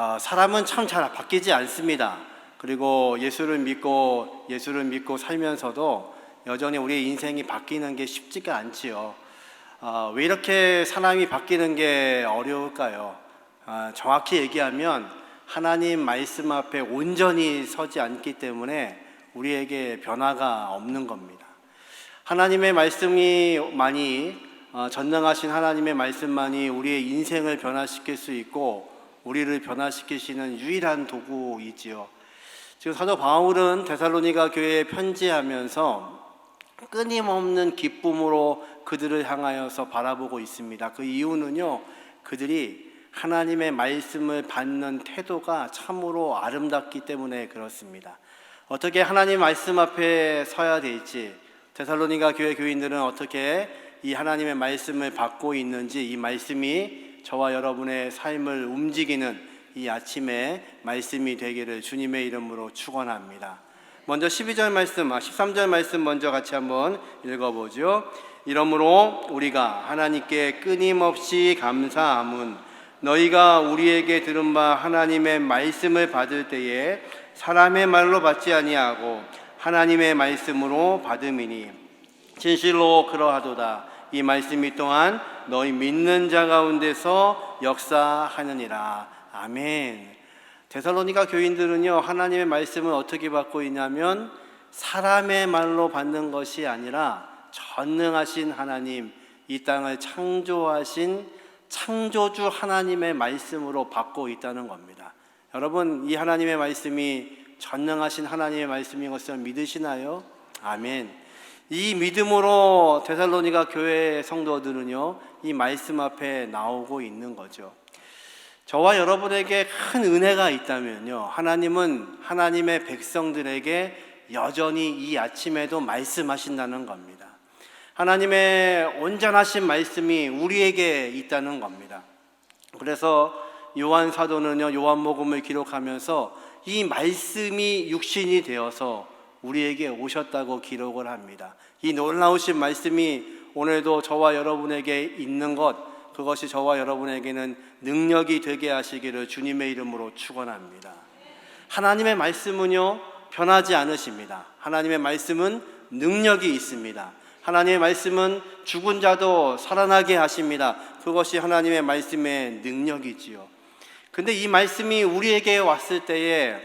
아, 사람은 참 잘 바뀌지 않습니다. 그리고 예수를 믿고 예수를 믿고 살면서도 여전히 우리의 인생이 바뀌는 게 쉽지가 않지요. 아, 왜 이렇게 사람이 바뀌는 게 어려울까요? 아, 정확히 얘기하면 하나님 말씀 앞에 온전히 서지 않기 때문에 우리에게 변화가 없는 겁니다. 하나님의 말씀이 많이 어, 전능하신 하나님의 말씀만이 우리의 인생을 변화시킬 수 있고 우리를 변화시키시는 유일한 도구이지요. 지금 사도 바울은 데살로니가 교회에 편지하면서 끊임없는 기쁨으로 그들을 향하여서 바라보고 있습니다. 그 이유는요, 그들이 하나님의 말씀을 받는 태도가 참으로 아름답기 때문에 그렇습니다. 어떻게 하나님 말씀 앞에 서야 될지, 데살로니가 교회 교인들은 어떻게 이 하나님의 말씀을 받고 있는지 이 말씀이 저와 여러분의 삶을 움직이는 이 아침에 말씀이 되기를 주님의 이름으로 축원합니다. 먼저 12절 말씀, 아 13절 말씀 먼저 같이 한번 읽어보죠. 이러므로 우리가 하나님께 끊임없이 감사함은 너희가 우리에게 들은 바 하나님의 말씀을 받을 때에 사람의 말로 받지 아니하고 하나님의 말씀으로 받음이니 진실로 그러하도다. 이 말씀이 또한 너희 믿는 자 가운데서 역사하느니라. 아멘. 데살로니가 교인들은요 하나님의 말씀을 어떻게 받고 있냐면 사람의 말로 받는 것이 아니라 전능하신 하나님 이 땅을 창조하신 창조주 하나님의 말씀으로 받고 있다는 겁니다. 여러분 이 하나님의 말씀이 전능하신 하나님의 말씀인 것을 믿으시나요? 아멘. 이 믿음으로 데살로니가 교회 성도들은요 이 말씀 앞에 나오고 있는 거죠. 저와 여러분에게 큰 은혜가 있다면요. 하나님은 하나님의 백성들에게 여전히 이 아침에도 말씀하신다는 겁니다. 하나님의 온전하신 말씀이 우리에게 있다는 겁니다. 그래서 요한 사도는요, 요한복음을 기록하면서 이 말씀이 육신이 되어서 우리에게 오셨다고 기록을 합니다. 이 놀라우신 말씀이 오늘도 저와 여러분에게 있는 것, 그것이 저와 여러분에게는 능력이 되게 하시기를 주님의 이름으로 축원합니다. 하나님의 말씀은요 변하지 않으십니다. 하나님의 말씀은 능력이 있습니다. 하나님의 말씀은 죽은 자도 살아나게 하십니다. 그것이 하나님의 말씀의 능력이지요. 근데 이 말씀이 우리에게 왔을 때에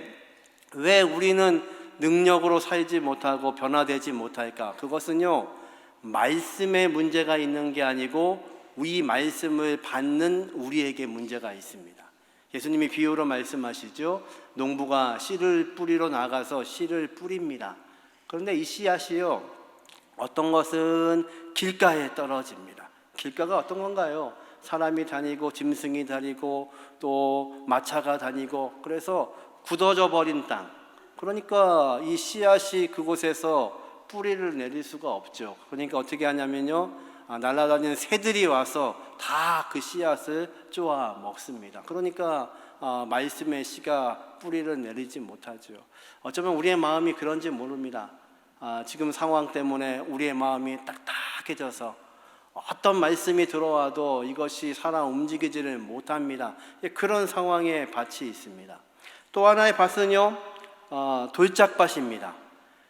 왜 우리는 능력으로 살지 못하고 변화되지 못할까? 그것은요, 말씀에 문제가 있는 게 아니고 이 말씀을 받는 우리에게 문제가 있습니다. 예수님이 비유로 말씀하시죠. 농부가 씨를 뿌리러 나가서 씨를 뿌립니다. 그런데 이 씨앗이요, 어떤 것은 길가에 떨어집니다. 길가가 어떤 건가요? 사람이 다니고 짐승이 다니고 또 마차가 다니고 그래서 굳어져 버린 땅. 그러니까 이 씨앗이 그곳에서 뿌리를 내릴 수가 없죠. 그러니까 어떻게 하냐면요. 아, 날아다니는 새들이 와서 다 그 씨앗을 쪼아 먹습니다. 그러니까 아, 말씀의 씨가 뿌리를 내리지 못하죠. 어쩌면 우리의 마음이 그런지 모릅니다. 아, 지금 상황 때문에 우리의 마음이 딱딱해져서 어떤 말씀이 들어와도 이것이 살아 움직이지를 못합니다. 예, 그런 상황에 밭이 있습니다. 또 하나의 밭은요, 어, 돌짝밭입니다.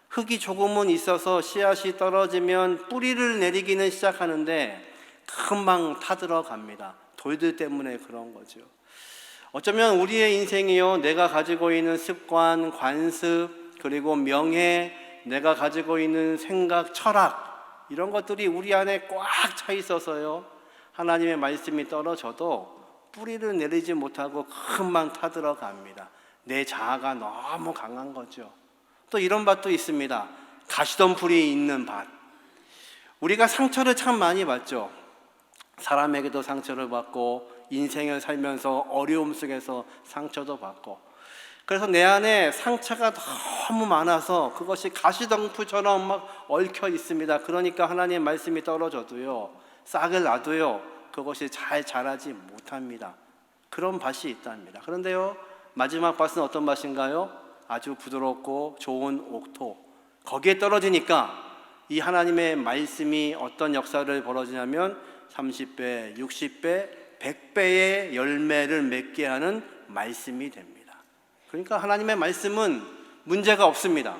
흙이 조금은 있어서 씨앗이 떨어지면 뿌리를 내리기는 시작하는데 금방 타들어갑니다. 돌들 때문에 그런 거죠. 어쩌면 우리의 인생이요, 내가 가지고 있는 습관, 관습, 그리고 명예, 내가 가지고 있는 생각, 철학, 이런 것들이 우리 안에 꽉 차 있어서요, 하나님의 말씀이 떨어져도 뿌리를 내리지 못하고 금방 타들어갑니다. 내 자아가 너무 강한 거죠. 또 이런 밭도 있습니다. 가시덤불이 있는 밭. 우리가 상처를 참 많이 받죠. 사람에게도 상처를 받고 인생을 살면서 어려움 속에서 상처도 받고 그래서 내 안에 상처가 너무 많아서 그것이 가시덤불처럼 막 얽혀 있습니다. 그러니까 하나님의 말씀이 떨어져도요 싹을 놔도요 그것이 잘 자라지 못합니다. 그런 밭이 있답니다. 그런데요 마지막 밭은 어떤 밭인가요? 아주 부드럽고 좋은 옥토 거기에 떨어지니까 이 하나님의 말씀이 어떤 역사를 벌어지냐면 30배, 60배, 100배의 열매를 맺게 하는 말씀이 됩니다. 그러니까 하나님의 말씀은 문제가 없습니다.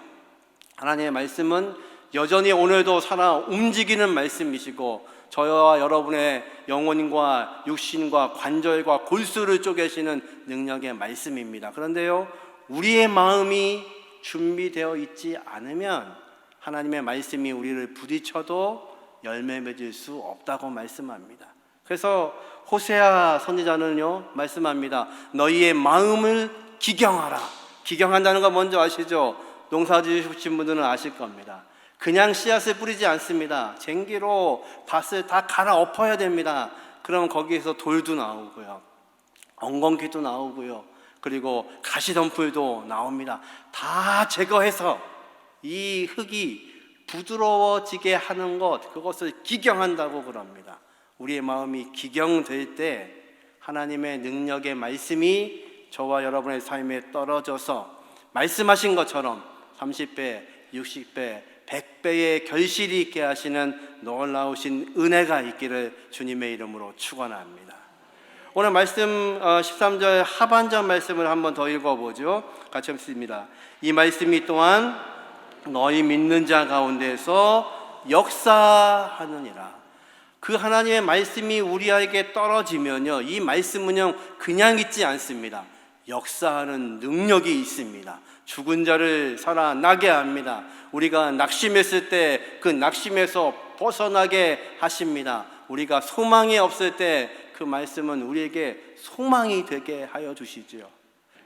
하나님의 말씀은 여전히 오늘도 살아 움직이는 말씀이시고 저와 여러분의 영혼과 육신과 관절과 골수를 쪼개시는 능력의 말씀입니다. 그런데요, 우리의 마음이 준비되어 있지 않으면 하나님의 말씀이 우리를 부딪혀도 열매 맺을 수 없다고 말씀합니다. 그래서 호세아 선지자는요 말씀합니다. 너희의 마음을 기경하라. 기경한다는 거 먼저 아시죠? 농사 지으신 분들은 아실 겁니다. 그냥 씨앗을 뿌리지 않습니다. 쟁기로 밭을 다 갈아 엎어야 됩니다. 그럼 거기에서 돌도 나오고요. 엉겅퀴도 나오고요. 그리고 가시덤불도 나옵니다. 다 제거해서 이 흙이 부드러워지게 하는 것, 그것을 기경한다고 그럽니다. 우리의 마음이 기경될 때 하나님의 능력의 말씀이 저와 여러분의 삶에 떨어져서 말씀하신 것처럼 30배, 60배, 100배의 결실이 있게 하시는 놀라우신 은혜가 있기를 주님의 이름으로 축원합니다. 오늘 말씀 13절 하반절 말씀을 한번 더 읽어보죠. 같이 읽습니다. 이 말씀이 또한 너희 믿는 자 가운데서 역사하느니라. 그 하나님의 말씀이 우리에게 떨어지면요, 이 말씀은요 그냥 있지 않습니다. 역사하는 능력이 있습니다. 죽은 자를 살아나게 합니다. 우리가 낙심했을 때 그 낙심에서 벗어나게 하십니다. 우리가 소망이 없을 때 그 말씀은 우리에게 소망이 되게 하여 주시지요.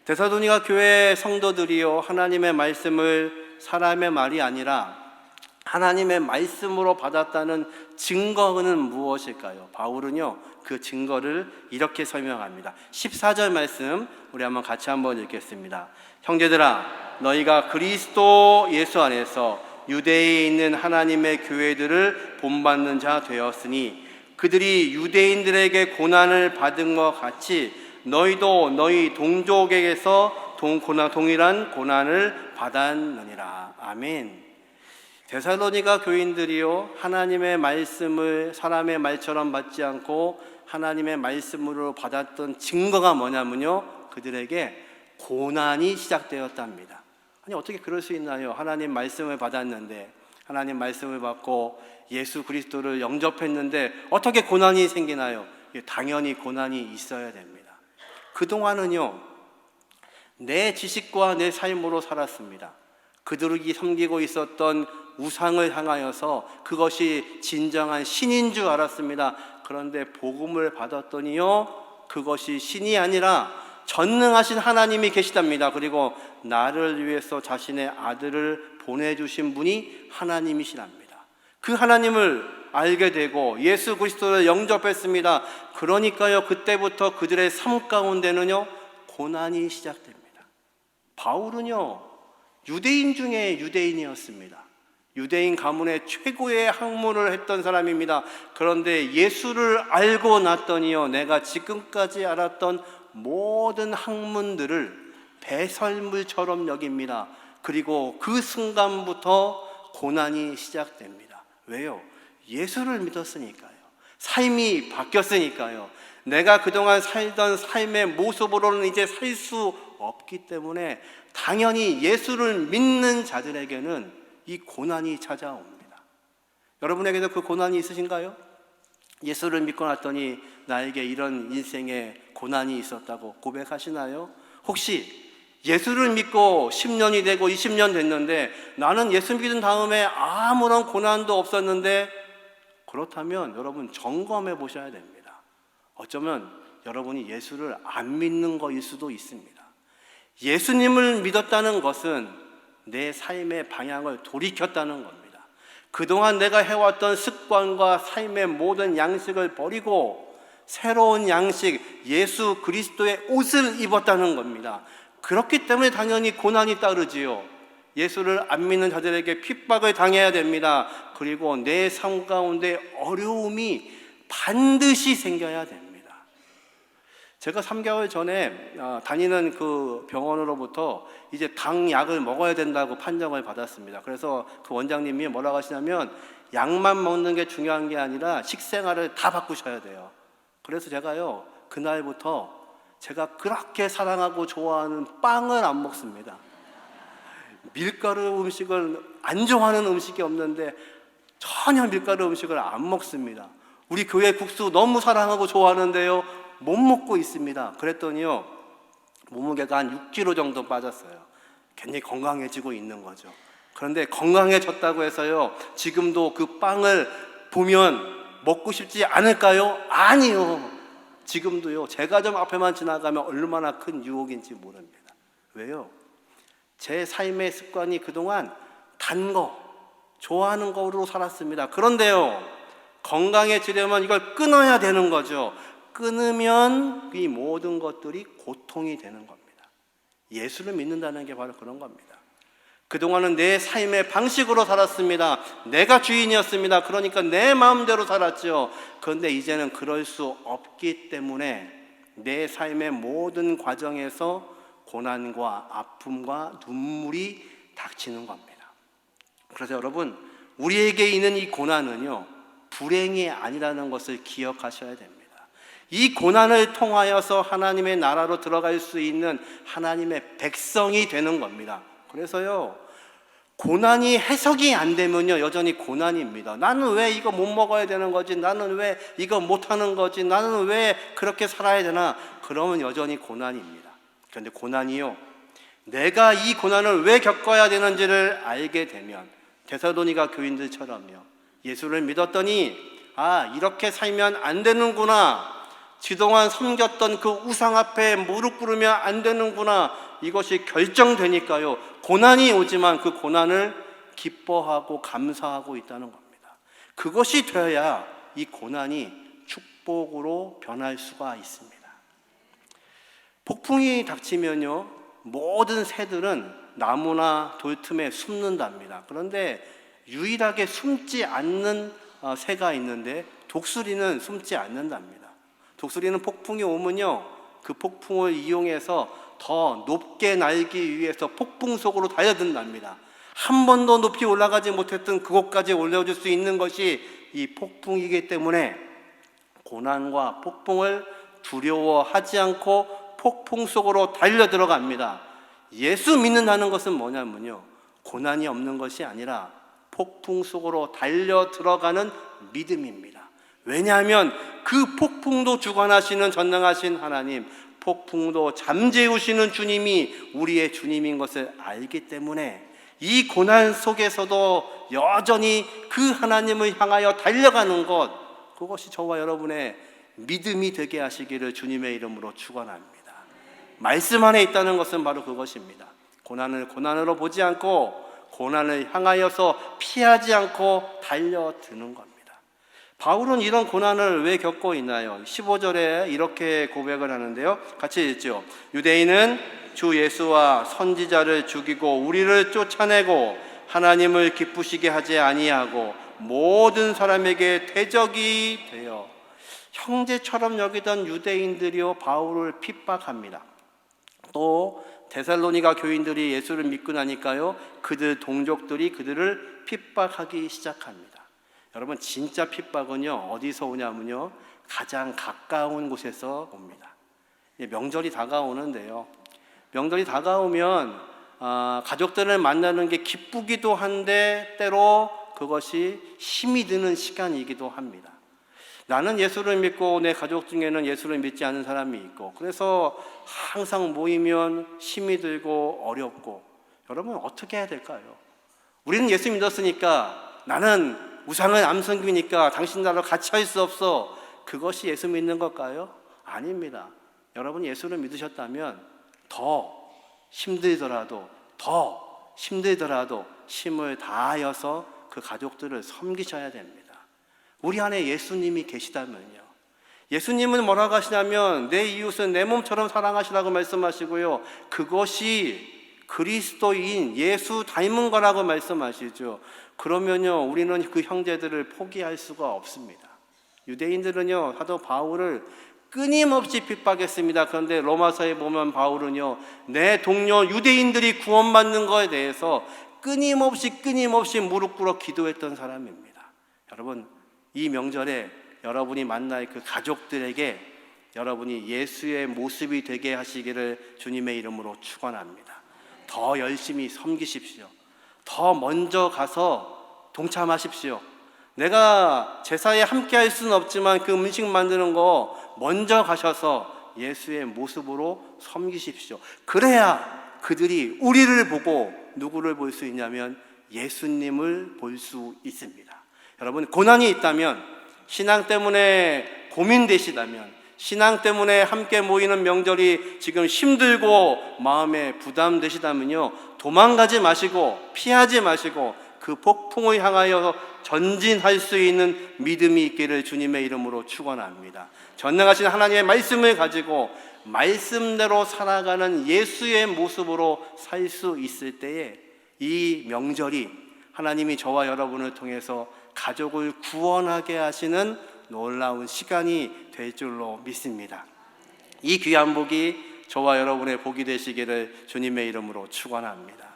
데사도니가 교회 성도들이요 하나님의 말씀을 사람의 말이 아니라 하나님의 말씀으로 받았다는 증거는 무엇일까요? 바울은요 그 증거를 이렇게 설명합니다. 14절 말씀 우리 한번 같이 한번 읽겠습니다. 형제들아 너희가 그리스도 예수 안에서 유대에 있는 하나님의 교회들을 본받는 자 되었으니 그들이 유대인들에게 고난을 받은 것 같이 너희도 너희 동족에게서 동, 고난, 동일한 고난을 받았느니라. 아멘. 데살로니가 교인들이요 하나님의 말씀을 사람의 말처럼 받지 않고 하나님의 말씀으로 받았던 증거가 뭐냐면요 그들에게 고난이 시작되었답니다. 아니 어떻게 그럴 수 있나요? 하나님 말씀을 받았는데 하나님 말씀을 받고 예수 그리스도를 영접했는데 어떻게 고난이 생기나요? 당연히 고난이 있어야 됩니다. 그동안은요, 내 지식과 내 삶으로 살았습니다. 그들이 섬기고 있었던 우상을 향하여서 그것이 진정한 신인 줄 알았습니다. 그런데 복음을 받았더니요, 그것이 신이 아니라 전능하신 하나님이 계시답니다. 그리고 나를 위해서 자신의 아들을 보내주신 분이 하나님이시랍니다. 그 하나님을 알게 되고 예수 그리스도를 영접했습니다. 그러니까요, 그때부터 그들의 삶 가운데는요, 고난이 시작됩니다. 바울은요, 유대인 중에 유대인이었습니다. 유대인 가문의 최고의 학문을 했던 사람입니다. 그런데 예수를 알고 났더니요, 내가 지금까지 알았던 모든 학문들을 배설물처럼 여깁니다. 그리고 그 순간부터 고난이 시작됩니다. 왜요? 예수를 믿었으니까요. 삶이 바뀌었으니까요. 내가 그동안 살던 삶의 모습으로는 이제 살 수 없기 때문에 당연히 예수를 믿는 자들에게는 이 고난이 찾아옵니다. 여러분에게도 그 고난이 있으신가요? 예수를 믿고 났더니 나에게 이런 인생의 고난이 있었다고 고백하시나요? 혹시 예수를 믿고 10년이 되고 20년 됐는데 나는 예수 믿은 다음에 아무런 고난도 없었는데 그렇다면 여러분 점검해 보셔야 됩니다. 어쩌면 여러분이 예수를 안 믿는 거일 수도 있습니다. 예수님을 믿었다는 것은 내 삶의 방향을 돌이켰다는 겁니다. 그동안 내가 해왔던 습관과 삶의 모든 양식을 버리고 새로운 양식, 예수 그리스도의 옷을 입었다는 겁니다. 그렇기 때문에 당연히 고난이 따르지요. 예수를 안 믿는 자들에게 핍박을 당해야 됩니다. 그리고 내 삶 가운데 어려움이 반드시 생겨야 됩니다. 제가 3개월 전에 어, 다니는 그 병원으로부터 이제 당 약을 먹어야 된다고 판정을 받았습니다. 그래서 그 원장님이 뭐라고 하시냐면 약만 먹는 게 중요한 게 아니라 식생활을 다 바꾸셔야 돼요. 그래서 제가요, 그날부터 제가 그렇게 사랑하고 좋아하는 빵을 안 먹습니다. 밀가루 음식을 안 좋아하는 음식이 없는데 전혀 밀가루 음식을 안 먹습니다. 우리 교회 국수 너무 사랑하고 좋아하는데요. 못 먹고 있습니다. 그랬더니요. 몸무게가 한 6kg 정도 빠졌어요. 굉장히 건강해지고 있는 거죠. 그런데 건강해졌다고 해서요. 지금도 그 빵을 보면 먹고 싶지 않을까요? 아니요. 지금도요. 제가 좀 앞에만 지나가면 얼마나 큰 유혹인지 모릅니다. 왜요? 제 삶의 습관이 그동안 단 거, 좋아하는 거로 살았습니다. 그런데요, 건강해지려면 이걸 끊어야 되는 거죠. 끊으면 이 모든 것들이 고통이 되는 겁니다. 예수를 믿는다는 게 바로 그런 겁니다. 그동안은 내 삶의 방식으로 살았습니다. 내가 주인이었습니다. 그러니까 내 마음대로 살았죠. 그런데 이제는 그럴 수 없기 때문에 내 삶의 모든 과정에서 고난과 아픔과 눈물이 닥치는 겁니다. 그래서 여러분, 우리에게 있는 이 고난은요, 불행이 아니라는 것을 기억하셔야 됩니다. 이 고난을 통하여서 하나님의 나라로 들어갈 수 있는 하나님의 백성이 되는 겁니다. 그래서요, 고난이 해석이 안 되면요, 여전히 고난입니다. 나는 왜 이거 못 먹어야 되는 거지? 나는 왜 이거 못 하는 거지? 나는 왜 그렇게 살아야 되나? 그러면 여전히 고난입니다. 그런데 고난이요, 내가 이 고난을 왜 겪어야 되는지를 알게 되면, 데살로니가 교인들처럼요, 예수를 믿었더니, 아, 이렇게 살면 안 되는구나. 그동안 섬겼던 그 우상 앞에 무릎 꿇으면 안 되는구나. 이것이 결정되니까요. 고난이 오지만 그 고난을 기뻐하고 감사하고 있다는 겁니다. 그것이 되어야 이 고난이 축복으로 변할 수가 있습니다. 폭풍이 닥치면요. 모든 새들은 나무나 돌 틈에 숨는답니다. 그런데 유일하게 숨지 않는 어, 새가 있는데 독수리는 숨지 않는답니다. 독수리는 폭풍이 오면요. 그 폭풍을 이용해서 더 높게 날기 위해서 폭풍 속으로 달려든답니다. 한 번도 높이 올라가지 못했던 그곳까지 올려줄 수 있는 것이 이 폭풍이기 때문에 고난과 폭풍을 두려워하지 않고 폭풍 속으로 달려 들어갑니다. 예수 믿는다는 것은 뭐냐면요. 고난이 없는 것이 아니라 폭풍 속으로 달려 들어가는 믿음입니다. 왜냐하면 그 폭풍도 주관하시는 전능하신 하나님, 폭풍도 잠재우시는 주님이 우리의 주님인 것을 알기 때문에 이 고난 속에서도 여전히 그 하나님을 향하여 달려가는 것, 그것이 저와 여러분의 믿음이 되게 하시기를 주님의 이름으로 축원합니다. 말씀 안에 있다는 것은 바로 그것입니다. 고난을 고난으로 보지 않고 고난을 향하여서 피하지 않고 달려드는 겁니다. 바울은 이런 고난을 왜 겪고 있나요? 15절에 이렇게 고백을 하는데요. 같이 읽죠. 유대인은 주 예수와 선지자를 죽이고 우리를 쫓아내고 하나님을 기쁘시게 하지 아니하고 모든 사람에게 대적이 되어 형제처럼 여기던 유대인들이요 바울을 핍박합니다. 또 데살로니가 교인들이 예수를 믿고 나니까요 그들 동족들이 그들을 핍박하기 시작합니다. 여러분 진짜 핍박은요 어디서 오냐면요 가장 가까운 곳에서 옵니다. 명절이 다가오는데요. 명절이 다가오면 아, 가족들을 만나는 게 기쁘기도 한데 때로 그것이 힘이 드는 시간이기도 합니다. 나는 예수를 믿고 내 가족 중에는 예수를 믿지 않는 사람이 있고 그래서 항상 모이면 힘이 들고 어렵고 여러분 어떻게 해야 될까요? 우리는 예수 믿었으니까 나는 우상은 암성기니까 당신 나라 같이 할수 없어. 그것이 예수 믿는 걸까요? 아닙니다. 여러분 예수를 믿으셨다면 더 힘들더라도 더 힘들더라도 힘을 다하여서 그 가족들을 섬기셔야 됩니다. 우리 안에 예수님이 계시다면요. 예수님은 뭐라고 하시냐면 내 이웃은 내 몸처럼 사랑하시라고 말씀하시고요. 그것이 그리스도인 예수 닮은 거라고 말씀하시죠. 그러면요, 우리는 그 형제들을 포기할 수가 없습니다. 유대인들은요, 사도 바울을 끊임없이 핍박했습니다. 그런데 로마서에 보면 바울은요, 내 동료 유대인들이 구원받는 것에 대해서 끊임없이 끊임없이 무릎 꿇어 기도했던 사람입니다. 여러분, 이 명절에 여러분이 만날 그 가족들에게 여러분이 예수의 모습이 되게 하시기를 주님의 이름으로 축원합니다. 더 열심히 섬기십시오. 더 먼저 가서 동참하십시오. 내가 제사에 함께 할 수는 없지만 그 음식 만드는 거 먼저 가셔서 예수의 모습으로 섬기십시오. 그래야 그들이 우리를 보고 누구를 볼 수 있냐면 예수님을 볼 수 있습니다. 여러분, 고난이 있다면, 신앙 때문에 고민되시다면, 신앙 때문에 함께 모이는 명절이 지금 힘들고 마음에 부담되시다면요, 도망가지 마시고, 피하지 마시고, 그 폭풍을 향하여 전진할 수 있는 믿음이 있기를 주님의 이름으로 축원합니다. 전능하신 하나님의 말씀을 가지고 말씀대로 살아가는 예수의 모습으로 살 수 있을 때에 이 명절이 하나님이 저와 여러분을 통해서 가족을 구원하게 하시는 놀라운 시간이 될 줄로 믿습니다. 이 귀한 복이 저와 여러분의 복이 되시기를 주님의 이름으로 축원합니다.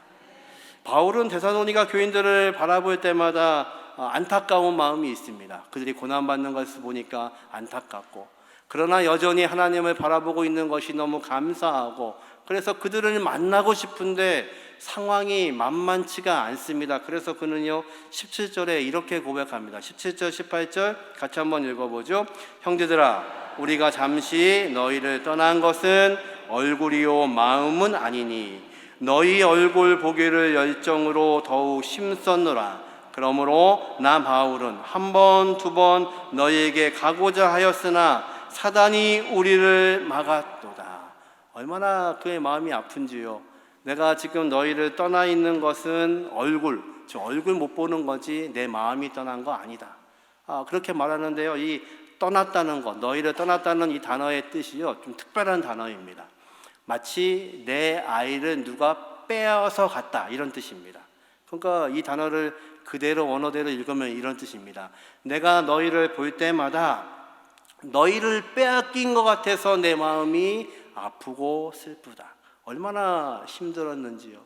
바울은 데살로니가 교인들을 바라볼 때마다 어, 안타까운 마음이 있습니다. 그들이 고난받는 것을 보니까 안타깝고 그러나 여전히 하나님을 바라보고 있는 것이 너무 감사하고 그래서 그들을 만나고 싶은데 상황이 만만치가 않습니다. 그래서 그는요 17절에 이렇게 고백합니다. 17절 18절 같이 한번 읽어보죠. 형제들아 우리가 잠시 너희를 떠난 것은 얼굴이요 마음은 아니니 너희 얼굴 보기를 열정으로 더욱 심썼노라. 그러므로 나 바울은 한 번, 두 번 너희에게 가고자 하였으나 사단이 우리를 막았도다. 얼마나 그의 마음이 아픈지요. 내가 지금 너희를 떠나 있는 것은 얼굴, 저 얼굴 못 보는 거지 내 마음이 떠난 거 아니다. 아, 그렇게 말하는데요. 이 떠났다는 것, 너희를 떠났다는 이 단어의 뜻이요. 좀 특별한 단어입니다. 마치 내 아이를 누가 빼어서 갔다 이런 뜻입니다. 그러니까 이 단어를 그대로 원어대로 읽으면 이런 뜻입니다. 내가 너희를 볼 때마다 너희를 빼앗긴 것 같아서 내 마음이 아프고 슬프다. 얼마나 힘들었는지요.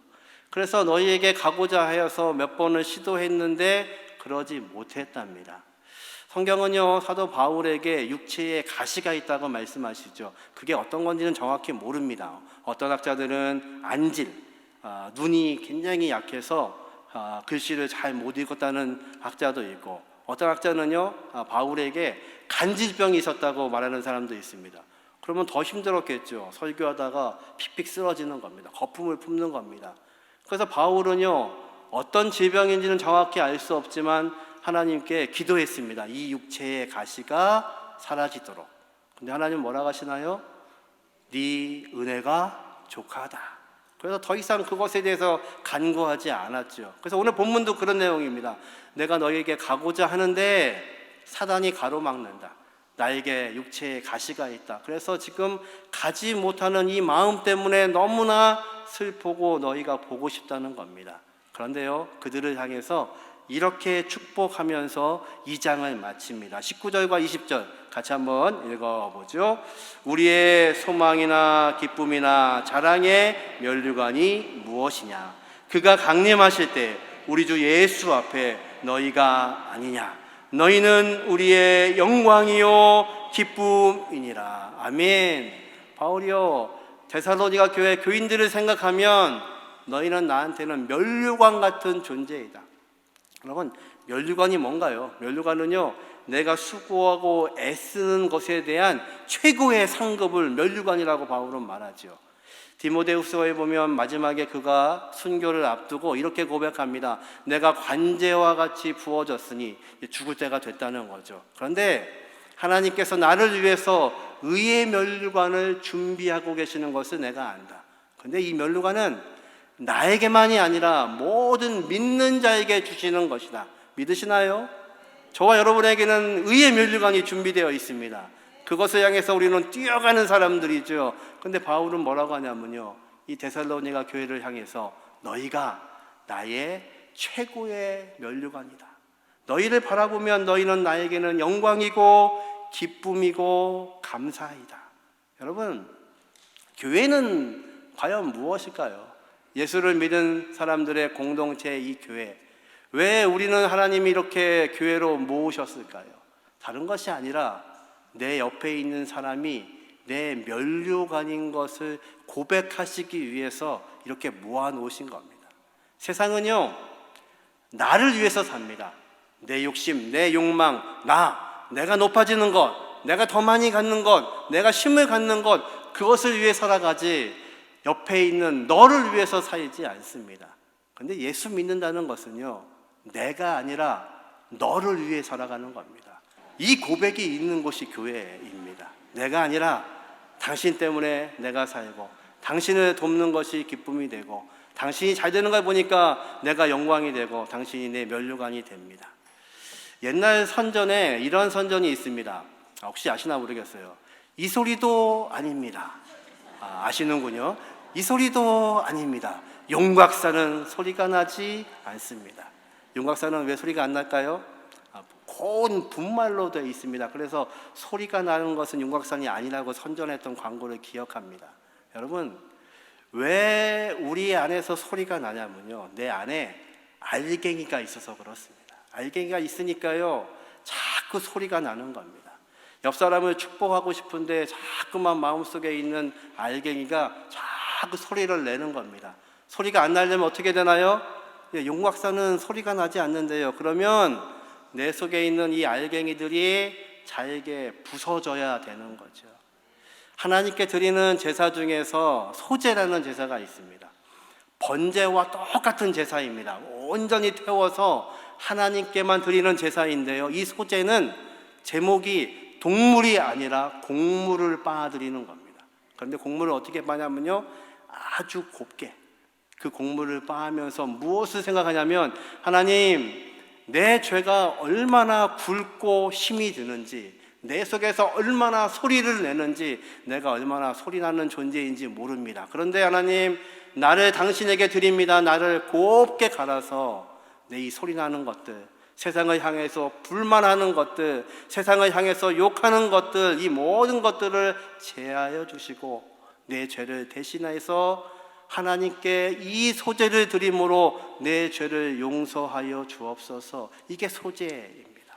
그래서 너희에게 가고자 하여서 몇 번을 시도했는데 그러지 못했답니다. 성경은요, 사도 바울에게 육체에 가시가 있다고 말씀하시죠. 그게 어떤 건지는 정확히 모릅니다. 어떤 학자들은 안질, 아, 눈이 굉장히 약해서 아, 글씨를 잘 못 읽었다는 학자도 있고, 어떤 학자는요, 아, 바울에게 간질병이 있었다고 말하는 사람도 있습니다. 그러면 더 힘들었겠죠. 설교하다가 픽픽 쓰러지는 겁니다. 거품을 품는 겁니다. 그래서 바울은요, 어떤 질병인지는 정확히 알 수 없지만 하나님께 기도했습니다. 이 육체의 가시가 사라지도록. 근데 하나님 뭐라고 하시나요? 네 은혜가 족하다. 그래서 더 이상 그것에 대해서 간구하지 않았죠. 그래서 오늘 본문도 그런 내용입니다. 내가 너에게 가고자 하는데 사단이 가로막는다. 나에게 육체에 가시가 있다. 그래서 지금 가지 못하는 이 마음 때문에 너무나 슬프고 너희가 보고 싶다는 겁니다. 그런데요, 그들을 향해서 이렇게 축복하면서 이 장을 마칩니다. 19절과 20절 같이 한번 읽어보죠. 우리의 소망이나 기쁨이나 자랑의 면류관이 무엇이냐? 그가 강림하실 때 우리 주 예수 앞에 너희가 아니냐? 너희는 우리의 영광이요 기쁨이니라. 아멘. 바울이요 데살로니가 교회 교인들을 생각하면 너희는 나한테는 면류관 같은 존재이다. 여러분 면류관이 뭔가요? 면류관은요 내가 수고하고 애쓰는 것에 대한 최고의 상급을 면류관이라고 바울은 말하죠. 디모데후서에 보면 마지막에 그가 순교를 앞두고 이렇게 고백합니다. 내가 관제와 같이 부어졌으니 죽을 때가 됐다는 거죠. 그런데 하나님께서 나를 위해서 의의 면류관을 준비하고 계시는 것을 내가 안다. 근데 이 면류관은 나에게만이 아니라 모든 믿는 자에게 주시는 것이다. 믿으시나요? 저와 여러분에게는 의의 면류관이 준비되어 있습니다. 그것을 향해서 우리는 뛰어가는 사람들이죠. 근데 바울은 뭐라고 하냐면요. 이 데살로니가 교회를 향해서 너희가 나의 최고의 면류관이다. 너희를 바라보면 너희는 나에게는 영광이고 기쁨이고 감사이다. 여러분, 교회는 과연 무엇일까요? 예수를 믿은 사람들의 공동체 이 교회. 왜 우리는 하나님이 이렇게 교회로 모으셨을까요? 다른 것이 아니라 내 옆에 있는 사람이 내 면류관인 것을 고백하시기 위해서 이렇게 모아 놓으신 겁니다. 세상은요, 나를 위해서 삽니다. 내 욕심, 내 욕망, 나, 내가 높아지는 것, 내가 더 많이 갖는 것, 내가 힘을 갖는 것, 그것을 위해 살아가지 옆에 있는 너를 위해서 살지 않습니다. 근데 예수 믿는다는 것은요, 내가 아니라 너를 위해 살아가는 겁니다. 이 고백이 있는 곳이 교회입니다. 내가 아니라 당신 때문에 내가 살고, 당신을 돕는 것이 기쁨이 되고, 당신이 잘 되는 걸 보니까 내가 영광이 되고, 당신이 내 면류관이 됩니다. 옛날 선전에 이런 선전이 있습니다. 아, 혹시 아시나 모르겠어요. 이 소리도 아닙니다. 아, 아시는군요. 이 소리도 아닙니다. 용곽사는 소리가 나지 않습니다. 용곽사는 왜 소리가 안 날까요? 아, 고운 분말로 되어 있습니다. 그래서 소리가 나는 것은 용곽산이 아니라고 선전했던 광고를 기억합니다. 여러분, 왜 우리 안에서 소리가 나냐면요. 내 안에 알갱이가 있어서 그렇습니다. 알갱이가 있으니까요. 자꾸 소리가 나는 겁니다. 옆 사람을 축복하고 싶은데 자꾸만 마음속에 있는 알갱이가 자꾸 소리를 내는 겁니다. 소리가 안 나려면 어떻게 되나요? 예, 용곽사는 소리가 나지 않는데요. 그러면 내 속에 있는 이 알갱이들이 잘게 부서져야 되는 거죠. 하나님께 드리는 제사 중에서 소제라는 제사가 있습니다. 번제와 똑같은 제사입니다. 온전히 태워서 하나님께만 드리는 제사인데요. 이 소제는 제목이 동물이 아니라 곡물을 빻아드리는 겁니다. 그런데 곡물을 어떻게 빻냐면요. 아주 곱게 그 곡물을 빻으면서 무엇을 생각하냐면 하나님 내 죄가 얼마나 굵고 힘이 드는지 내 속에서 얼마나 소리를 내는지 내가 얼마나 소리나는 존재인지 모릅니다. 그런데 하나님 나를 당신에게 드립니다. 나를 곱게 갈아서 내 이 소리나는 것들 세상을 향해서 불만하는 것들 세상을 향해서 욕하는 것들 이 모든 것들을 제하여 주시고 내 죄를 대신해서 하나님께 이 소재를 드림으로 내 죄를 용서하여 주옵소서. 이게 소재입니다.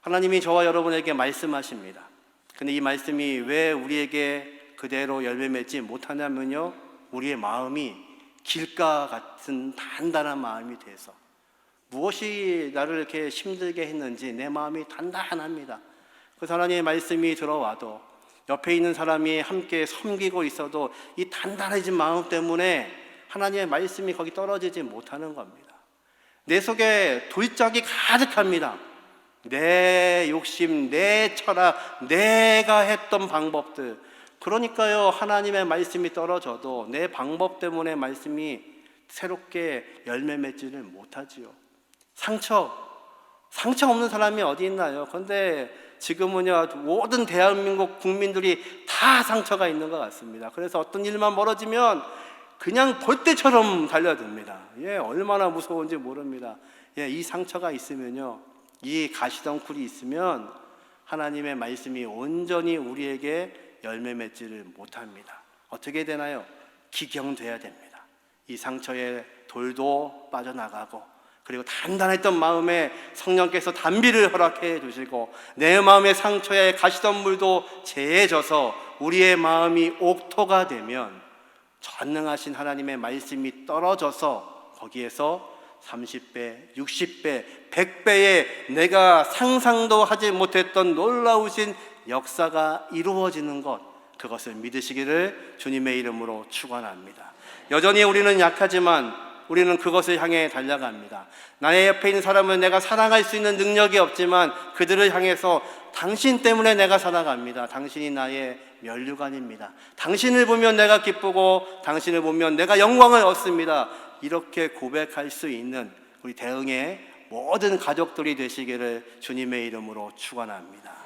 하나님이 저와 여러분에게 말씀하십니다. 근데 이 말씀이 왜 우리에게 그대로 열매 맺지 못하냐면요. 우리의 마음이 길가 같은 단단한 마음이 돼서 무엇이 나를 이렇게 힘들게 했는지 내 마음이 단단합니다. 그래서 하나님의 말씀이 들어와도 옆에 있는 사람이 함께 섬기고 있어도 이 단단해진 마음 때문에 하나님의 말씀이 거기 떨어지지 못하는 겁니다. 내 속에 돌짝이 가득합니다. 내 욕심, 내 철학, 내가 했던 방법들. 그러니까요, 하나님의 말씀이 떨어져도 내 방법 때문에 말씀이 새롭게 열매 맺지를 못하지요. 상처, 상처 없는 사람이 어디 있나요? 그런데 지금은요, 모든 대한민국 국민들이 다 상처가 있는 것 같습니다. 그래서 어떤 일만 멀어지면 그냥 벌떼처럼 달려듭니다. 예, 얼마나 무서운지 모릅니다. 예, 이 상처가 있으면요, 이 가시덩굴이 있으면 하나님의 말씀이 온전히 우리에게 열매 맺지를 못합니다. 어떻게 되나요? 기경돼야 됩니다. 이 상처에 돌도 빠져나가고 그리고 단단했던 마음에 성령께서 단비를 허락해 주시고 내 마음의 상처에 가시던 물도 재해져서 우리의 마음이 옥토가 되면 전능하신 하나님의 말씀이 떨어져서 거기에서 30배, 60배, 100배의 내가 상상도 하지 못했던 놀라우신 역사가 이루어지는 것 그것을 믿으시기를 주님의 이름으로 축원합니다. 여전히 우리는 약하지만 우리는 그것을 향해 달려갑니다. 나의 옆에 있는 사람을 내가 사랑할 수 있는 능력이 없지만 그들을 향해서 당신 때문에 내가 살아갑니다. 당신이 나의 면류관입니다. 당신을 보면 내가 기쁘고 당신을 보면 내가 영광을 얻습니다. 이렇게 고백할 수 있는 우리 대응의 모든 가족들이 되시기를 주님의 이름으로 축원합니다.